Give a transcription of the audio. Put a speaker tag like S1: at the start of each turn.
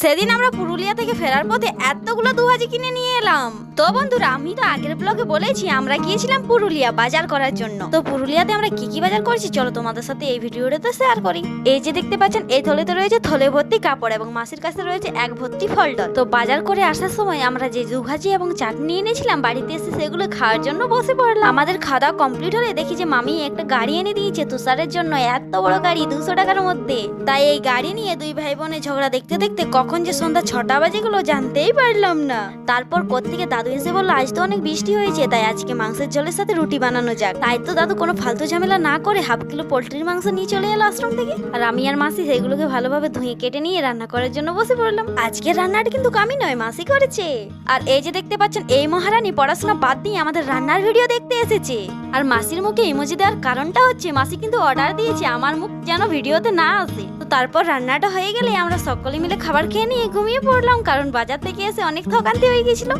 S1: সেদিন আমরা পুরুলিয়া থেকে ফেরার পথে এতগুলো দুহাজি কিনে নিয়ে এলাম। তো বন্ধুরা, আমি তো আগের ব্লগে বলেছি আমরা গিয়েছিলাম পুরুলিয়া বাজার করার জন্য। তো পুরুলিয়াতে আমরা কি কি বাজার করেছি, চলো তোমাদের সাথে এই ভিডিওটাতে শেয়ার করি। এই যে দেখতে পাচ্ছেন, এই থলেতে রয়েছে থলে ভর্তি কাপড় এবং মাসির কাছে রয়েছে এক ভর্তি ফলডল তো বাজার করে আসার সময় আমরা যে দুভাজি এবং চাটনি এনেছিলাম, বাড়িতে এসে সেগুলো খাওয়ার জন্য বসে পড়লাম। আমাদের খাওয়া কমপ্লিট হলে দেখি যে মামি একটা গাড়ি এনে দিয়েছে তুষারের জন্য, এত বড় গাড়ি, দুশো টাকার মধ্যে। তাই এই গাড়ি নিয়ে দুই ভাই বোনের ঝগড়া দেখতে দেখতে কখন যে সন্ধ্যা ছটা বাজে গুলো জানতেই পারলাম না। তারপর কোত্থেকে দাদু এসে বলল, আজ তো অনেক বৃষ্টি হয়েছে, তাই আজকে মাংসের জলের সাথে রুটি বানানো যাক। তাই তো দাদু কোনো ফালতু ঝামেলা না করে হাফ কিলো পোল্ট্রির মাংস নিয়ে চলে এলো আশ্রম থেকে। আর আমি আর মাসি সেগুলোকে ভালোভাবে ধুয়ে কেটে নিয়ে রান্না করার জন্য বসে পড়লাম। আজকে রান্নাটা কিন্তু কামি নয়, মাসি করেছে। আর এই যে দেখতে পাচ্ছেন, এই মহারানী পড়াশোনা বাদ দিয়ে আমাদের রান্নার ভিডিও দেখতে এসেছে। আর মাসির মুখে ইমোজি দেওয়ার কারণটা হচ্ছে মাসি কিন্তু অর্ডার দিয়েছে, আমার মুখ যেন ভিডিওতে না আসে। তো তারপর রান্নাটা হয়ে গেলে আমরা সকলে মিলে খাবার খেয়ে নিয়ে ঘুমিয়ে পড়লাম, কারণ বাজার থেকে এসে অনেক থকান্তি হয়ে গেছিল।